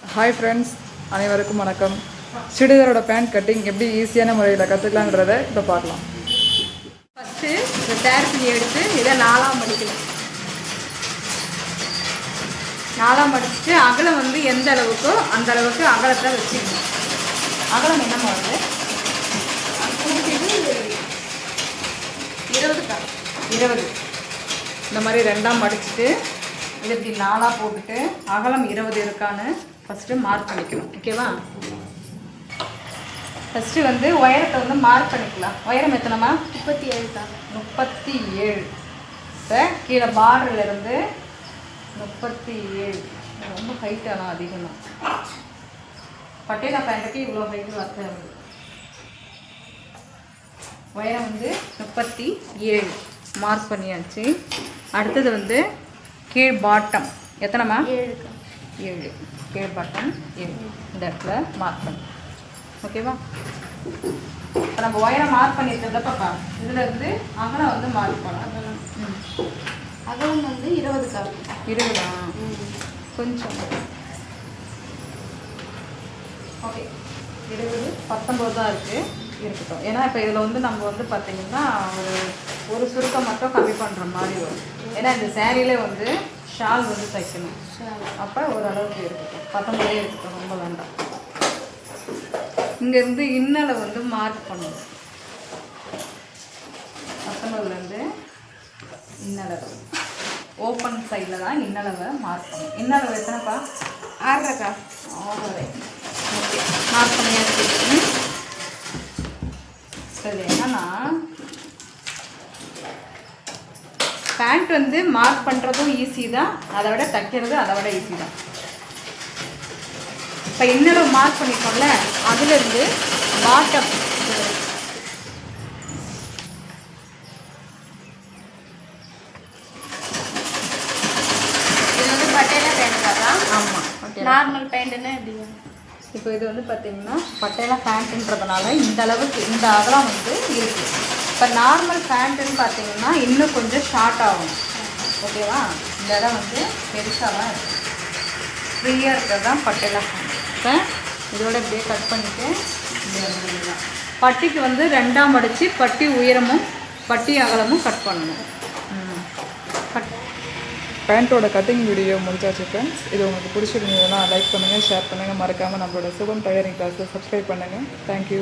Hi friends அனைவருக்கும் வணக்கம். சுடிதாரோட pant cutting எப்படி ஈஸியான முறையில் கற்றுக்கலான்றத இப்போ பார்க்கலாம். ஃபஸ்ட்டு இந்த தேர் துணி எடுத்து இதை நாலாம் மடிக்கணும். நாலாம் மடிச்சுட்டு அகலம் வந்து எந்த அளவுக்கோ அந்த அளவுக்கு அகலத்தை வச்சுக்கணும். அகலம் என்னம்மா வருது இருபது இருபது. இந்த மாதிரி ரெண்டாம் மடிச்சுட்டு இப்படி நாலாக போட்டுட்டு அகலம் இருபது இருக்கான்னு ஃபஸ்ட்டு மார்க் பண்ணிக்கணும். ஓகேவா ஃபஸ்ட்டு வந்து உயரத்தை வந்து மார்க் பண்ணிக்கலாம். உயரம் எத்தனைமா? முப்பத்தி ஏழுக்கா. முப்பத்தி ஏழு. இப்போ கீழே பார்டர்ல இருந்து முப்பத்தி ஏழு. ரொம்ப ஹைட் ஆனால் அதிகம். தான் பட்டேலா பேண்ட்டுக்கு இவ்வளோ ஹைட் வரது உயரம் வந்து முப்பத்தி ஏழு. மார்க் பண்ணியாச்சு. அடுத்தது வந்து கீழ் பாட்டம் எத்தனைமா ஏழு. கீழ் பாட்டம் ஏழு. இந்த இடத்துல மார்க் பண்ணு. ஓகேவா இப்போ நம்ம உயரம் மார்க் பண்ணியிருக்கிறத பாப்பா இதுல இருந்து அகலம் வந்து மார்க் பண்ணலாம் ம். அகலம் வந்து இருபதா ம். கொஞ்சம். ஓகே இருபது பத்தொம்பது தான் இருக்குது இருக்கட்டும். ஏன்னா இப்போ இதில் வந்து நம்ம வந்து பார்த்தீங்கன்னா ஒரு ஒரு சுருக்கம் மட்டும் கம்மி பண்ணுற மாதிரி வரும். ஏன்னா இந்த சேரீலே வந்து ஷால் வந்து தைக்கணும். அப்போ ஓரளவுக்கு இருக்கட்டும். பத்தொம்பதே இருக்கட்டும். ரொம்ப வேண்டாம். இங்கேருந்து இன்னலை வந்து மார்க் பண்ணணும். பத்தொம்பதுலேருந்து இன்னளவு ஓப்பன் சைடில் தான் இன்னளவை மார்க் பண்ணணும். இன்னளவு எத்தனைப்பா? ஆறரைக்கா? ஆறரை. ஓகே மார்க் பண்ணியாச்சு. சரி என்னன்னா பேண்ட் வந்து மார்க் பண்ணுறதும் ஈஸி தான் அதை விட தைக்கிறது அதை விட ஈஸி தான். இப்போ இன்னளவு மார்க் பண்ணிட்டோம்ல அதுலேருந்து பாட்டம் நார்மல் பேண்ட்டுன்னா எப்படிங்க இப்போ இது வந்து பார்த்தீங்கன்னா பட்டையெல்லாம் பேண்ட்டுன்றதுனால இந்த அளவுக்கு இந்த அகலம் வந்து இருக்குது இப்போ நார்மல் பேண்ட்டுன்னு பார்த்தீங்கன்னா இன்னும் கொஞ்சம் ஷார்ட் ஆகும். ஓகேவா? இந்த இடம் வந்து பெருசாக தான் இருக்கும் ஃப்ரீயாக இருக்கிறது தான் பட்டையெல்லாம் பேண்ட் இப்போ இதோட இப்படியே கட் பண்ணிவிட்டு பட்டிக்கு வந்து ரெண்டாம் அடித்து பட்டி உயரமும் பட்டி அகலமும் கட் பண்ணணும். பேண்ட்டோட கட்டிங் வீடியோ முடிச்சாச்சு ஃப்ரெண்ட்ஸ் இது உங்களுக்கு பிடிச்சிருந்ததுன்னா லைக் பண்ணுங்கள் ஷேர் பண்ணுங்கள் மறக்காமல் நம்மளோட சுகம் டயரிங் கிளாஸை சப்ஸ்கிரைப் பண்ணுங்கள் தேங்க்யூ